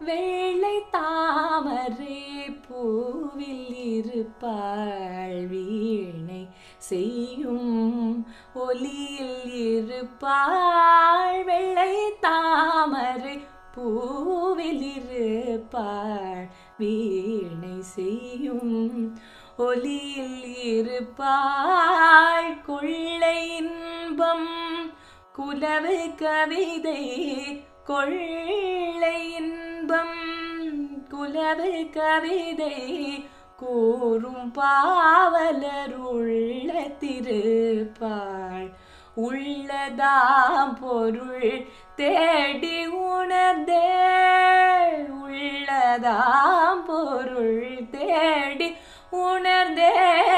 வெள்ளை தாமரை பூவில் இருப்பாள் வீணை செய்யும் ஒலியில் இருப்பாள். வெள்ளை தாமரை பூவில் இருப்பாள் வீணை செய்யும் ஒலியில் இருப்பாள். கொள்ளை இன்பம் குலவு கவிதை கொள்ளை இன்பம் குலவு கவிதை கூறும் பாவலருள்ள திருப்பாள். உள்ளதாம் பொருள் தேடி உணர்ந்தே. உள்ளதாம் பொருள் தேடி உணர்ந்தே.